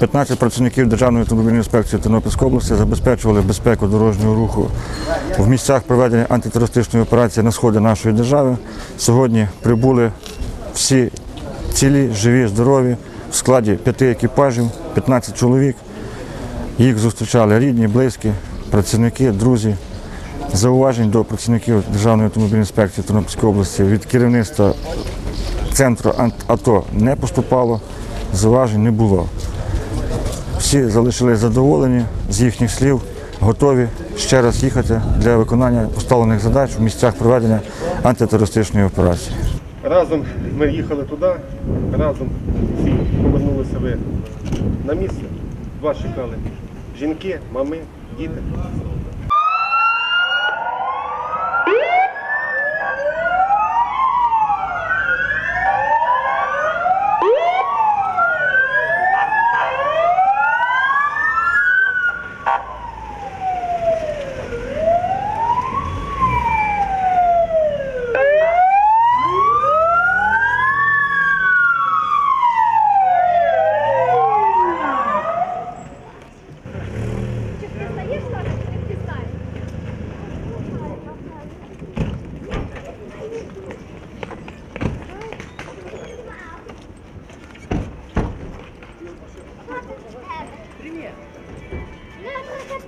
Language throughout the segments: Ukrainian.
15 працівників Державної автомобільної інспекції Тернопільської області забезпечували безпеку дорожнього руху в місцях проведення антитерористичної операції на сході нашої держави. Сьогодні прибули всі цілі, живі, здорові в складі п'яти екіпажів, 15 чоловік. Їх зустрічали рідні, близькі, працівники, друзі. Зауважень до працівників Державної автомобільної інспекції Тернопільської області від керівництва центру АТО не поступало, зауважень не було. Всі залишились задоволені з їхніх слів, готові ще раз їхати для виконання поставлених задач в місцях проведення антитерористичної операції. Разом ми їхали туди, разом всі повернулися ви на місце. Вас чекали жінки, мами, діти.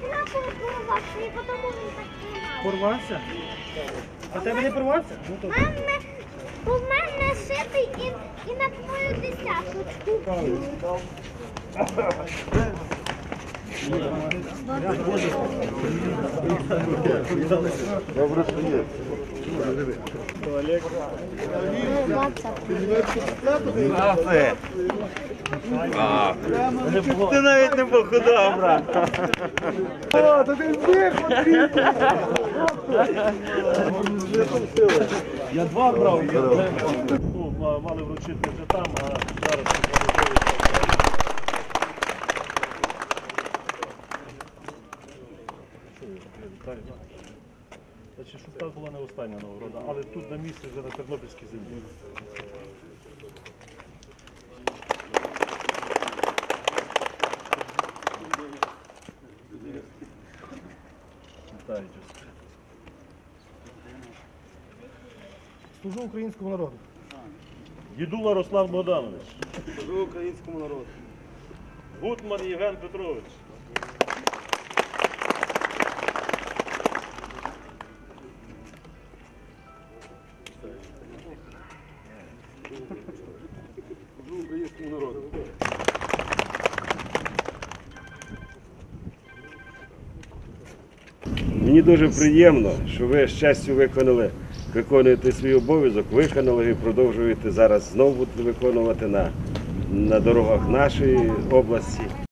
Трапила порвався, і тому він так тримав. Порвався? А тебе не порвався? Ну то Мене, у мене шитий і, і на твою десяточку. Ти навіть не похудав, брат. Я два брав. Ну, ма- мали вручити вже там, а зараз Значить, щоб так була не остання нагорода, але тут на місці вже на Тернопільській землі. Служу українському народу. Дідула Руслан Богданович. Служу українському народу. Гутман Євген Петрович. Українському народу. Мені дуже приємно, що ви з честю виконали, виконуєте свій обов'язок, виконали і продовжуєте зараз знову виконувати на, на дорогах нашої області.